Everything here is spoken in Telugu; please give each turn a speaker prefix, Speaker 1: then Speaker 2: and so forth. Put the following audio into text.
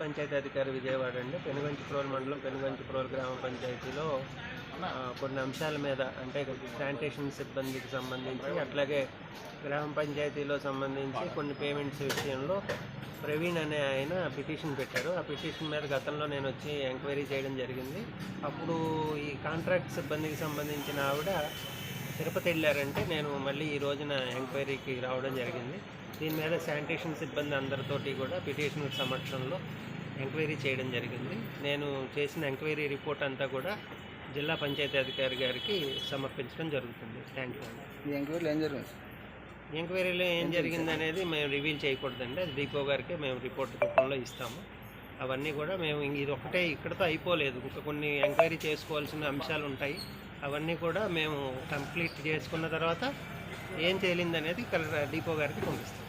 Speaker 1: పంచాయతీ అధికారి విజయవాడ అండి. పెనుగంచిప్రోల్ మండలం పెనుగంచిప్రోల్ గ్రామ పంచాయతీలో కొన్ని అంశాల మీద అంటే శానిటేషన్ సిబ్బందికి సంబంధించి అట్లాగే గ్రామ పంచాయతీలో సంబంధించి కొన్ని పేమెంట్స్ విషయంలో ప్రవీణ్ అనే ఆయన పిటిషన్ పెట్టారు. ఆ పిటిషన్ మీద గతంలో నేను వచ్చి ఎంక్వైరీ చేయడం జరిగింది. అప్పుడు ఈ కాంట్రాక్ట్ సిబ్బందికి సంబంధించిన ఆవిడ తిరుపతి వెళ్ళారంటే నేను మళ్ళీ ఈ రోజున ఎంక్వైరీకి రావడం జరిగింది. దీని మీద శానిటేషన్ సిబ్బంది అందరితోటి కూడా పిటిషన్ సమక్షంలో ఎంక్వైరీ చేయడం జరిగింది. నేను చేసిన ఎంక్వైరీ రిపోర్ట్ అంతా కూడా జిల్లా పంచాయతీ అధికారి గారికి సమర్పించడం జరుగుతుంది. థ్యాంక్ యూ అండి.
Speaker 2: ఎంక్వైరీలో ఏం జరిగింది?
Speaker 1: ఎంక్వైరీలో ఏం జరిగింది అనేది మేము రివీల్ చేయకూడదండి. అది డిపో గారికి మేము రిపోర్ట్ రూపంలో ఇస్తాము. అవన్నీ కూడా మేము ఇది ఒకటే ఇక్కడతో అయిపోలేదు. ఇంకా కొన్ని ఎంక్వైరీ చేసుకోవాల్సిన అంశాలు ఉంటాయి అవన్నీ కూడా మేము కంప్లీట్ చేసుకున్న తర్వాత ఏం తేలింది అనేది కలెక్టర్ డిపో గారికి పంపిస్తాం.